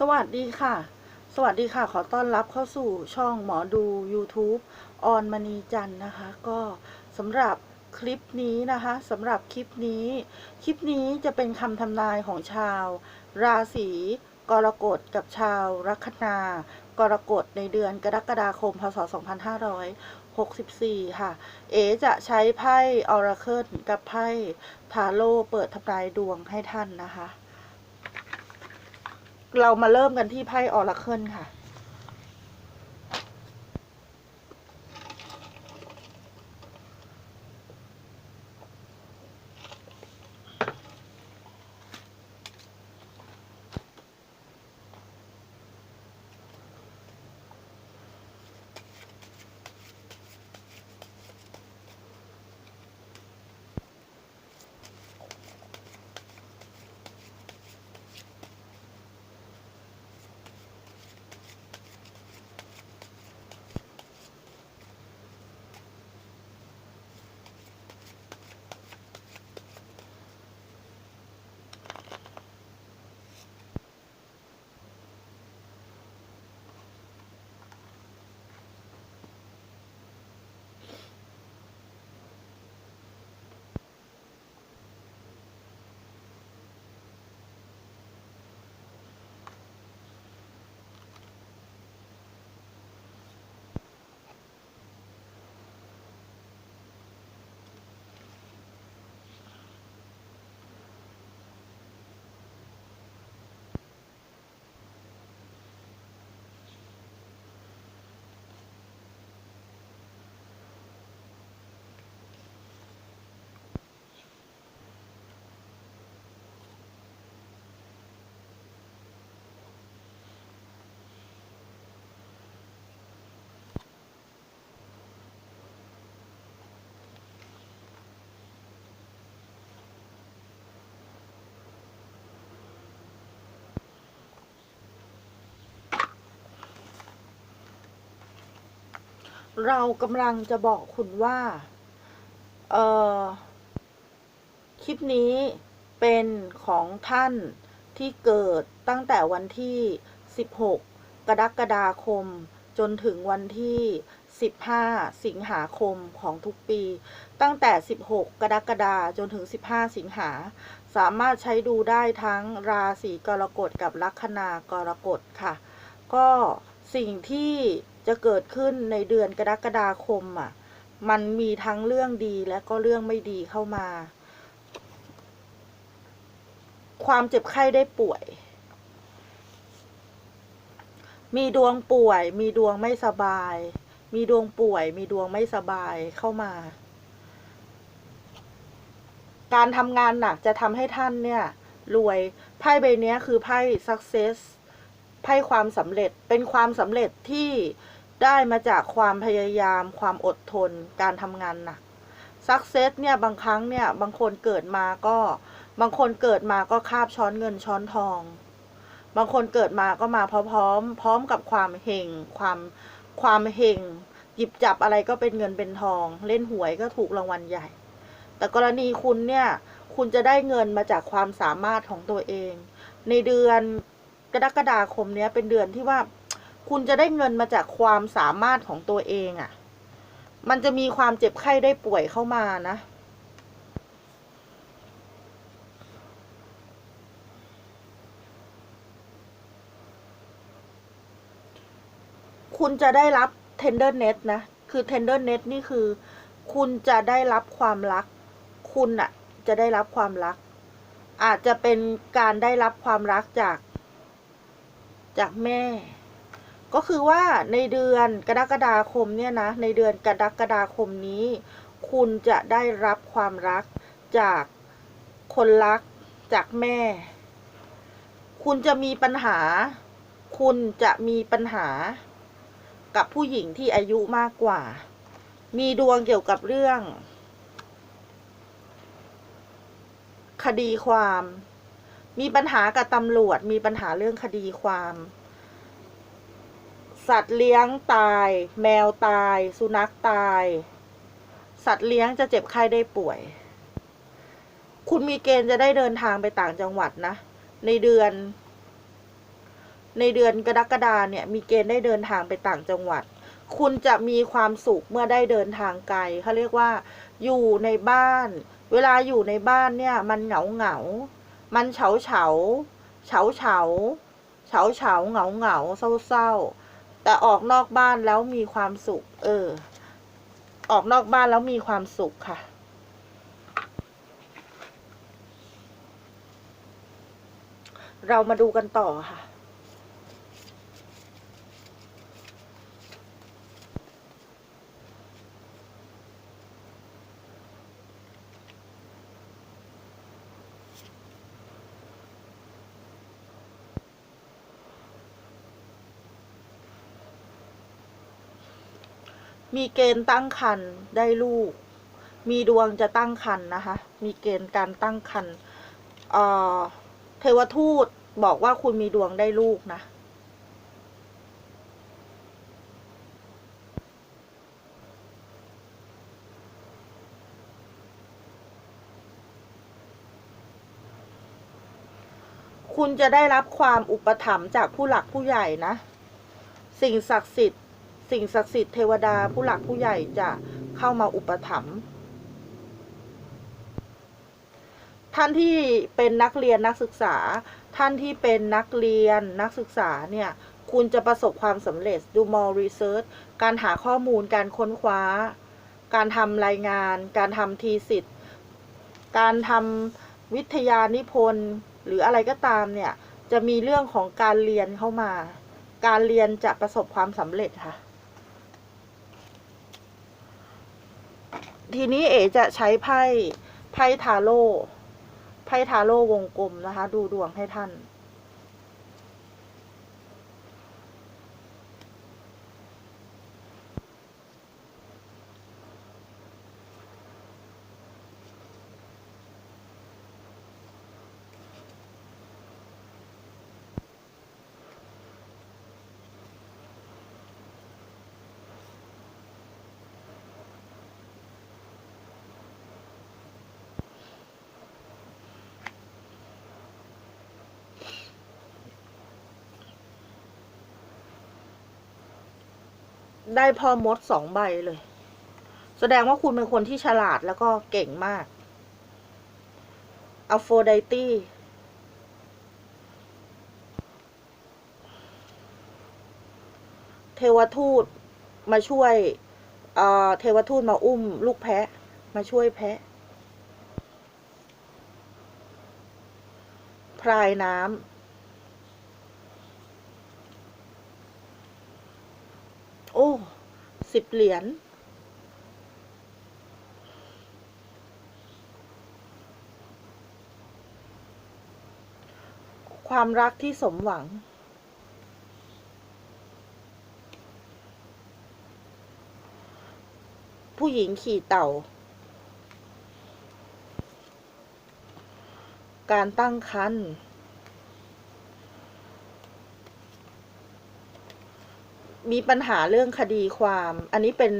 สวัสดีค่ะ สวัสดีค่ะ ขอต้อนรับเข้าสู่ช่องหมอดู YouTube ออนมณีจันนะคะ ก็สำหรับคลิปนี้นะคะสำหรับคลิปนี้ คลิปนี้จะเป็นคำทำนายของชาว ราศีกรกฎกับชาวลัคนากรกฎในเดือนกรกฎาคม พศ 2564 ค่ะ เอจะใช้ไพ่ออราเคิลกับไพ่ทาโร่เปิดทำนายดวงให้ท่านนะคะ เรามาเริ่มกันที่ไพ่ออราเคิลค่ะ เรากำลังจะบอกคุณว่า เออคลิปนี้เป็นของท่านที่เกิดตั้งแต่วันที่ 16 กรกฎาคม จนถึงวันที่ 15 สิงหาคมของทุกปี ตั้งแต่ 16 กรกฎาจนถึง 15 สิงหา สามารถใช้ดูได้ทั้งราศีกรกฎกับลัคนากรกฎค่ะ ก็สิ่งที่ จะเกิดขึ้นในเดือนกรกฎาคมอะ มันมีทั้งเรื่องดีและก็เรื่องไม่ดีเข้ามา ความเจ็บไข้ได้ป่วย มีดวงป่วย มีดวงไม่สบาย มีดวงป่วย มีดวงไม่สบายเข้ามา การทำงานหนักจะทำให้ท่านเนี่ย รวย ไพ่ใบเนี้ยคือไพ่ success ไพ่ความสำเร็จเป็นความสำเร็จที่ ได้มาจากความพยายาม ความอดทน การทำงานหนัก success เนี่ยบางครั้งเนี่ยบางคนเกิดมาก็บางคนเกิดมาก็คาบช้อนเงินช้อนทอง บางคนเกิดมาก็มาพร้อมๆพร้อมกับความเฮงความความเฮงหยิบจับอะไรก็เป็นเงินเป็นทอง เล่นหวยก็ถูกรางวัลใหญ่ แต่กรณีคุณเนี่ยคุณจะได้เงินมาจากความสามารถของตัวเอง ในเดือนกรกฎาคมเนี้ยเป็นเดือนที่ว่า คุณจะได้เงินมาจากความสามารถของตัวเองอะ่ะ มันจะมีความเจ็บไข้ได้ป่วยเข้ามานะ คุณจะได้รับ tenderness นะ คือ tenderness นี่คือ คุณจะได้รับความรัก คุณอะจะได้รับความรัก อาจจะเป็นการได้รับความรักจาก จากแม่ ก็คือว่าในเดือนกรกฎาคมเนี่ยนะ ในเดือนกรกฎาคมนี้ คุณจะได้รับความรักจากคนรักจากแม่ คุณจะมีปัญหา คุณจะมีปัญหา กับผู้หญิงที่อายุมากกว่า มีดวงเกี่ยวกับเรื่อง คดีความ มีปัญหากับตำรวจ มีปัญหาเรื่องคดีความ สัตว์เลี้ยงตาย แมวตาย สุนัขตาย สัตว์เลี้ยงจะเจ็บไข้ได้ป่วย คุณมีเกณฑ์จะได้เดินทางไปต่างจังหวัดนะ ในเดือน ในเดือนกรกฎาเนี่ย มีเกณฑ์ได้เดินทางไปต่างจังหวัด คุณจะมีความสุขเมื่อได้เดินทางไกลเขาเรียกว่า อยู่ในบ้าน เวลาอยู่ในบ้านเนี่ย มันเหงาเหงา มันเฉาเฉา เฉาเฉา เฉาเฉาเหงาเหงาเศร้าเศร้า แต่ออกนอกบ้านแล้วมีความสุข เออ ออกนอกบ้านแล้วมีความสุขค่ะ เรามาดูกันต่อค่ะ มีเกณฑ์ตั้งครรภ์ได้ลูก มีดวงจะตั้งครรภ์นะคะ มีเกณฑ์การตั้งครรภ์เอ่อเทวทูตบอกว่าคุณมีดวงได้ลูกนะ คุณจะได้รับความอุปถัมภ์จากผู้หลักผู้ใหญ่นะ สิ่งศักดิ์สิทธิ์ สิ่งศักดิ์สิทธิ์เทวดาผู้หลักผู้ใหญ่จะเข้ามาอุปถัมภ์ท่านที่เป็นนักเรียนนักศึกษา ท่านที่เป็นนักเรียนนักศึกษาเนี่ย คุณจะประสบความสำเร็จ do more research การหาข้อมูลการค้นคว้า การทำรายงาน การทำทีสิทธิ์ การทำวิทยานิพนธ์หรืออะไรก็ตามเนี่ย จะมีเรื่องของการเรียนเข้ามา การเรียนจะประสบความสำเร็จค่ะ ทีนี้เอ๋จะใช้ไพ่ไพ่ทาโร่ไพ่ทาโร่วงกลมนะคะ ดูดวงให้ท่าน ได้พอมดสองใบเลย แสดงว่าคุณเป็นคนที่ฉลาดแล้วก็เก่งมากอัลโฟไดตี้เทวทูตมาช่วยเเทวทูตมาอุ้มลูกแพะ มาช่วยแพะ พรายน้ำ โอ้ สิบเหรียญความรักที่สมหวัง ผู้หญิงขี่เต่า การตั้งครรภ์ มีปัญหาเรื่องคดีความ อันนี้เป็น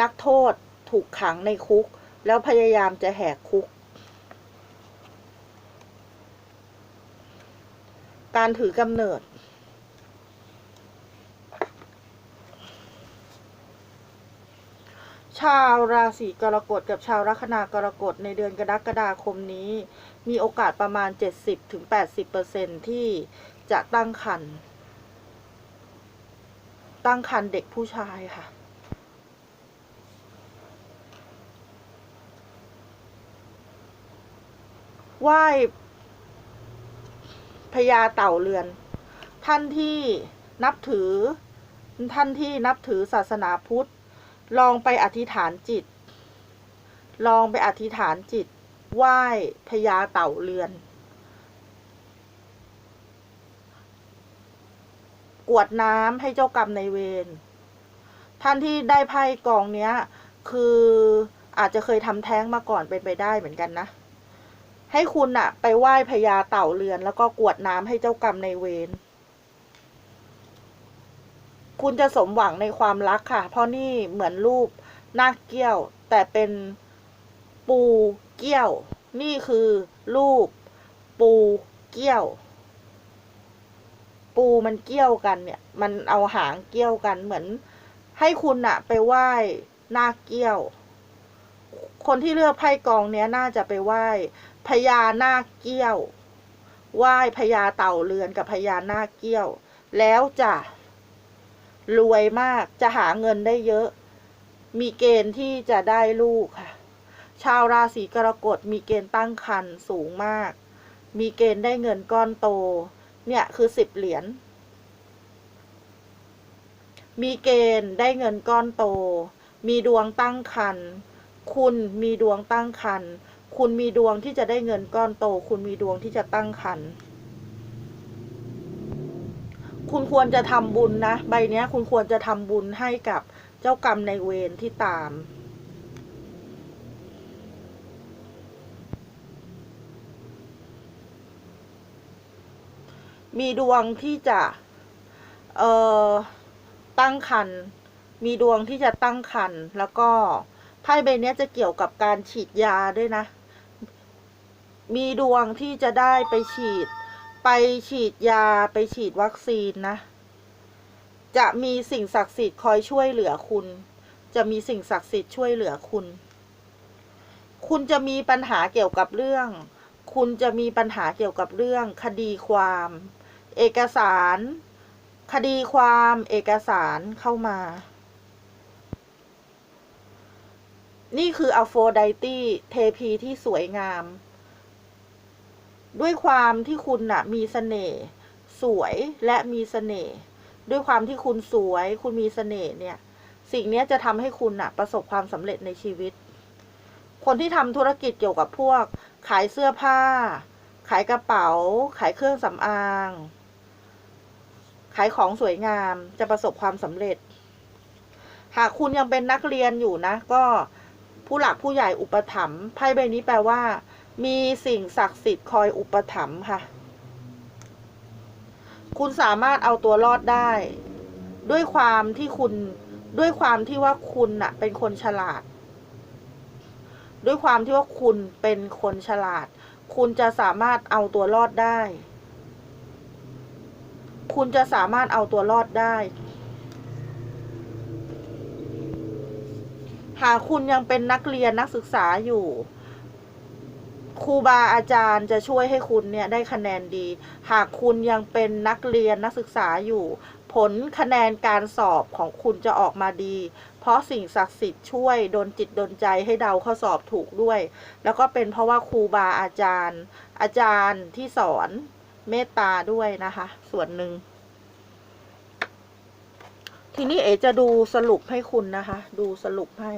นักโทษถูกขังในคุก แล้วพยายามจะแหกคุก การถือกำเนิด ชาวราศีกรกฎกับชาวลัคนากรกฎในเดือนกรกฎาคมนี้ มีโอกาสประมาณ 70-80%ที่จะตั้งครรภ์ ตั้งครรภ์เด็กผู้ชายค่ะ ไหว้พญาเต่าเรือน ท่านที่นับถือ ท่านที่นับถือศาสนาพุทธ ลองไปอธิษฐานจิต ลองไปอธิษฐานจิต ไหว้พญาเต่าเรือน กวดน้ำให้เจ้ากรรมในเวรท่านที่ได้ไพ่กองเนี้ย คืออาจจะเคยทำแท้งมาก่อนเป็นไปได้เหมือนกันนะ ให้คุณอะไปไหว้พญาเต่าเรือน แล้วก็กวดน้ำให้เจ้ากรรมในเวรคุณจะสมหวังในความรักค่ะ เพราะนี่เหมือนรูปนาคเกี้ยว แต่เป็นปูเกี้ยว นี่คือรูปปูเกี้ยว ปูมันเกี่ยวกันเนี่ย มันเอาหางเกี่ยวกันเหมือน ให้คุณอะไปไหว้นาคเกี้ยว คนที่เลือกไพ่กองเนี้ยน่าจะไปไหว้พญานาคเกี้ยวไหว้พญาเต่าเรือนกับพญานาคเกี้ยว แล้วจะรวยมากจะหาเงินได้เยอะ มีเกณฑ์ที่จะได้ลูกค่ะ ชาวราศีกรกฎมีเกณฑ์ตั้งครรภ์สูงมาก มีเกณฑ์ได้เงินก้อนโต เนี่ยคือสิบเหรียญ มีเกณฑ์ได้เงินก้อนโต มีดวงตั้งครรภ์คุณมีดวงตั้งครรภ์คุณมีดวงที่จะได้เงินก้อนโต คุณมีดวงที่จะตั้งครรภ์คุณควรจะทำบุญนะ ใบนี้คุณควรจะทำบุญให้กับเจ้ากรรมในายเวรที่ตาม มีดวงที่จะเอ่อตั้งคันมีดวงที่จะตั้งคันแล้วก็ไพ่ใบนี้จะเกี่ยวกับการฉีดยาด้วยนะ มีดวงที่จะได้ไปฉีด ไปฉีดยาไปฉีดวัคซีนนะ จะมีสิ่งศักดิ์สิทธิ์คอยช่วยเหลือคุณ จะมีสิ่งศักดิ์สิทธิ์ช่วยเหลือคุณ คุณจะมีปัญหาเกี่ยวกับเรื่อง คุณจะมีปัญหาเกี่ยวกับเรื่องคดีความ เอกสาร คดีความเอกสารเข้ามา นี่คืออโฟไดตี้เทพีที่สวยงาม ด้วยความที่คุณน่ะมีเสน่ห์สวยและมีเสน่ห์ด้วยความที่คุณสวย คุณมีเสน่ห์เนี่ย สิ่งนี้จะทำให้คุณน่ะประสบความสำเร็จในชีวิต คนที่ทำธุรกิจเกี่ยวกับพวก ขายเสื้อผ้า ขายกระเป๋า ขายเครื่องสำอาง ขายของสวยงามจะประสบความสำเร็จ หากคุณยังเป็นนักเรียนอยู่นะ ก็ผู้หลักผู้ใหญ่อุปถัมภ์ไพ่ใบนี้แปลว่า มีสิ่งศักดิ์สิทธิ์คอยอุปถัมภ์ค่ะ คุณสามารถเอาตัวรอดได้ ด้วยความที่คุณด้วยความที่ว่าคุณน่ะเป็นคนฉลาด ด้วยความที่ว่าคุณเป็นคนฉลาด คุณจะสามารถเอาตัวรอดได้ คุณจะสามารถเอาตัวรอดได้ หากคุณยังเป็นนักเรียนนักศึกษาอยู่ครูบาอาจารย์จะช่วยให้คุณเนี่ยได้คะแนนดี หากคุณยังเป็นนักเรียนนักศึกษาอยู่ ผลคะแนนการสอบของคุณจะออกมาดี เพราะสิ่งศักดิ์สิทธิ์ช่วยดนจิตดนใจให้เดาข้อสอบถูกด้วย แล้วก็เป็นเพราะว่าครูบาอาจารย์ อาจารย์ที่สอน เมตตาด้วยนะคะ ส่วนหนึ่ง ทีนี้เอจะดูสรุปให้คุณนะคะ ดูสรุปให้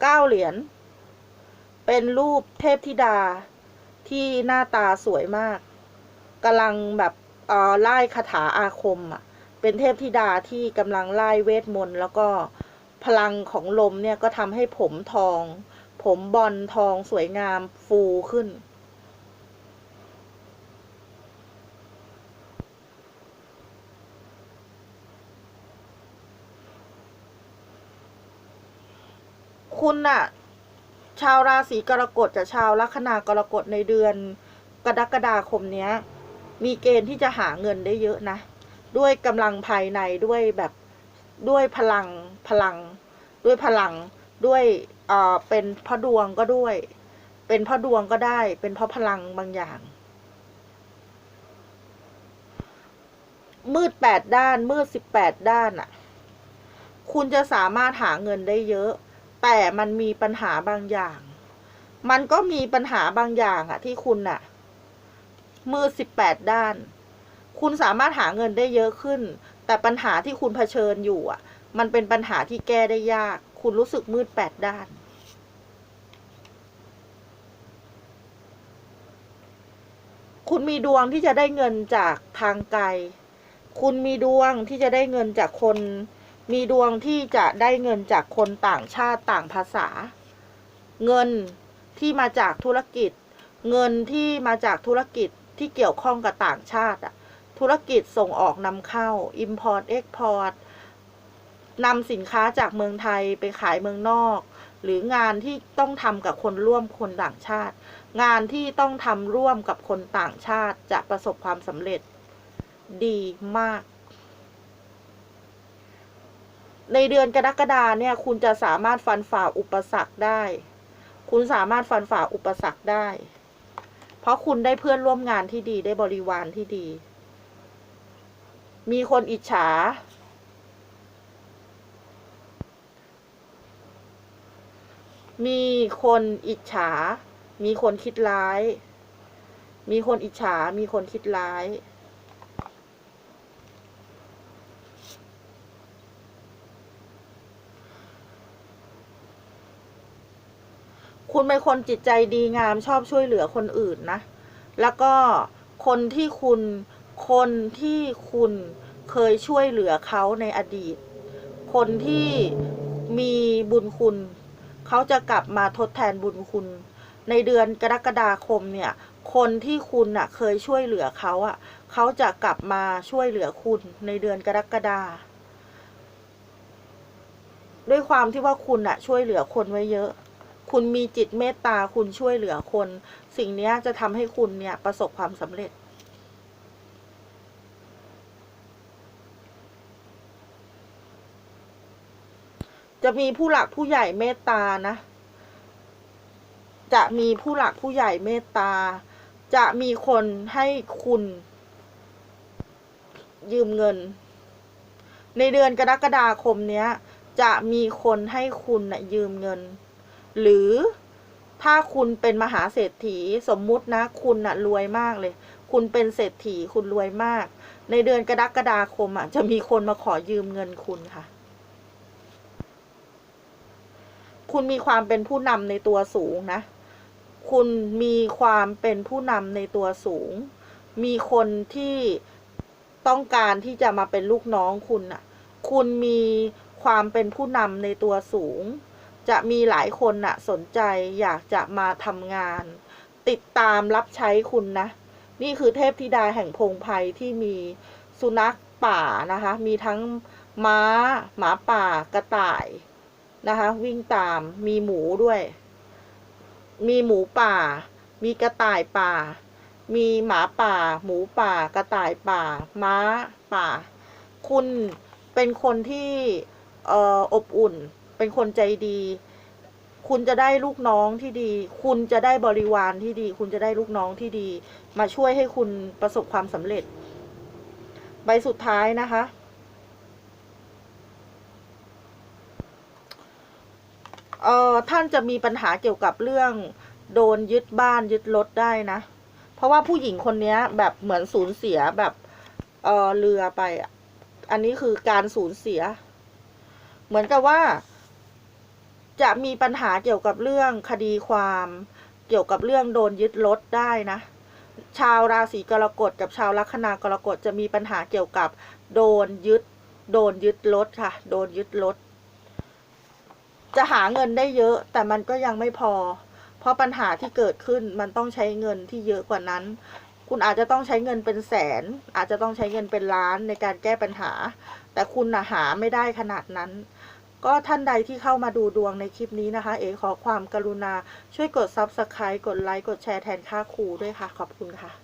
เก้าเหรียญ เป็นรูปเทพธิดาที่หน้าตาสวยมาก กำลังแบบเอ่อไล่คาถาอาคมอะเป็นเทพธิดาที่กำลังไล่เวทมนต์แล้วก็พลังของลมเนี่ยก็ทำให้ผมทอง ผมบอลทองสวยงามฟูขึ้น คุณน่ะชาวราศีกรกฎกับชาวลัคนากรกฎในเดือนกรกฎาคมเนี้ย มีเกณฑ์ที่จะหาเงินได้เยอะนะ ด้วยกำลังภายในด้วยแบบด้วยพลังพลัง ด้วยพลังด้วยเอ่อเป็นพระดวงก็ด้วย เป็นพระดวงก็ได้ เป็นเพราะพลังบางอย่าง มืดแปดด้าน มืดสิบแปดด้านอะ คุณจะสามารถหาเงินได้เยอะ แต่มันมีปัญหาบางอย่าง มันก็มีปัญหาบางอย่างอะที่คุณอะ มืดสิบแปดด้าน คุณสามารถหาเงินได้เยอะขึ้น แต่ปัญหาที่คุณเผชิญอยู่อะ มันเป็นปัญหาที่แก้ได้ยาก คุณรู้สึกมืดแปดด้านคุณมีดวงที่จะได้เงินจากทางไกล คุณมีดวงที่จะได้เงินจากคน มีดวงที่จะได้เงินจากคนต่างชาติต่างภาษา เงินที่มาจากธุรกิจ เงินที่มาจากธุรกิจ ที่เกี่ยวข้องกับต่างชาติอะธุรกิจส่งออกนำเข้า Import Export นำสินค้าจากเมืองไทยไปขายเมืองนอก หรืองานที่ต้องทำกับคนร่วมคนต่างชาติ งานที่ต้องทำร่วมกับคนต่างชาติจะประสบความสำเร็จดีมาก ในเดือนกรกฎาเนี่ย คุณจะสามารถฟันฝ่าอุปสรรคได้ คุณสามารถฟันฝ่าอุปสรรคได้ เพราะคุณได้เพื่อนร่วมงานที่ดีได้บริวารที่ดี มีคนอิจฉา มีคนอิจฉา มีคนคิดร้าย มีคนอิจฉา มีคนคิดร้าย คุณเป็นคนจิตใจดีงามชอบช่วยเหลือคนอื่นนะ แล้วก็คนที่คุณคนที่คุณเคยช่วยเหลือเขาในอดีต คนที่มีบุญคุณ เขาจะกลับมาทดแทนบุญคุณ ในเดือนกรกฎาคมเนี่ย คนที่คุณน่ะเคยช่วยเหลือเขาอะ เขาจะกลับมาช่วยเหลือคุณในเดือนกรกฎาด้วยความที่ว่าคุณน่ะ ช่วยเหลือคนไว้เยอะ คุณมีจิตเมตตาคุณช่วยเหลือคน สิ่งนี้จะทำให้คุณเนี่ยประสบความสำเร็จ จะมีผู้หลักผู้ใหญ่เมตตานะ จะมีผู้หลักผู้ใหญ่เมตตา จะมีคนให้คุณ ยืมเงิน ในเดือนกรกฎาคมเนี้ย จะมีคนให้คุณนะยืมเงิน หรือถ้าคุณเป็นมหาเศรษฐีสมมุตินะ คุณนะรวยมากเลย คุณเป็นเศรษฐีคุณรวยมาก ในเดือนกรกฎาคมอะจะมีคนมาขอยืมเงินคุณค่ะ คุณมีความเป็นผู้นำในตัวสูงนะ คุณมีความเป็นผู้นำในตัวสูง มีคนที่ต้องการที่จะมาเป็นลูกน้องคุณน่ะ คุณมีความเป็นผู้นำในตัวสูง จะมีหลายคนน่ะสนใจอยากจะมาทำงาน ติดตามรับใช้คุณนะ นี่คือเทพธิดาแห่งพงไพรที่มีสุนัขป่านะคะ มีทั้งม้า หมาป่ากระต่ายนะคะ วิ่งตามมีหมูด้วย มีหมูป่า มีกระต่ายป่า มีหมาป่า หมูป่า กระต่ายป่า ม้าป่า คุณเป็นคนที่เอ่ออบอุ่น เป็นคนใจดี คุณจะได้ลูกน้องที่ดี คุณจะได้บริวารที่ดี คุณจะได้ลูกน้องที่ดี มาช่วยให้คุณประสบความสำเร็จ ใบสุดท้ายนะคะ เอ่อท่านจะมีปัญหาเกี่ยวกับเรื่อง โดนยึดบ้านยึดรถได้นะ เพราะว่าผู้หญิงคนนี้แบบเหมือนสูญเสียแบบ เออเรือไปอะอันนี้คือการสูญเสีย เหมือนกับว่า จะมีปัญหาเกี่ยวกับเรื่องคดีความ เกี่ยวกับเรื่องโดนยึดรถได้นะ ชาวราศีกรกฎกับชาวลัคนากรกฎจะมีปัญหาเกี่ยวกับโดนยึด โดนยึดรถค่ะ โดนยึดรถ จะหาเงินได้เยอะ แต่มันก็ยังไม่พอ เพราะปัญหาที่เกิดขึ้นมันต้องใช้เงินที่เยอะกว่านั้น คุณอาจจะต้องใช้เงินเป็นแสน อาจจะต้องใช้เงินเป็นล้านในการแก้ปัญหา แต่คุณนะหาไม่ได้ขนาดนั้น ก็ท่านใดที่เข้ามาดูดวงในคลิปนี้นะคะ เอ๋ขอความกรุณาช่วยกด Subscribe กดไลค์กดแชร์แทนค่าครูด้วยค่ะ ขอบคุณค่ะ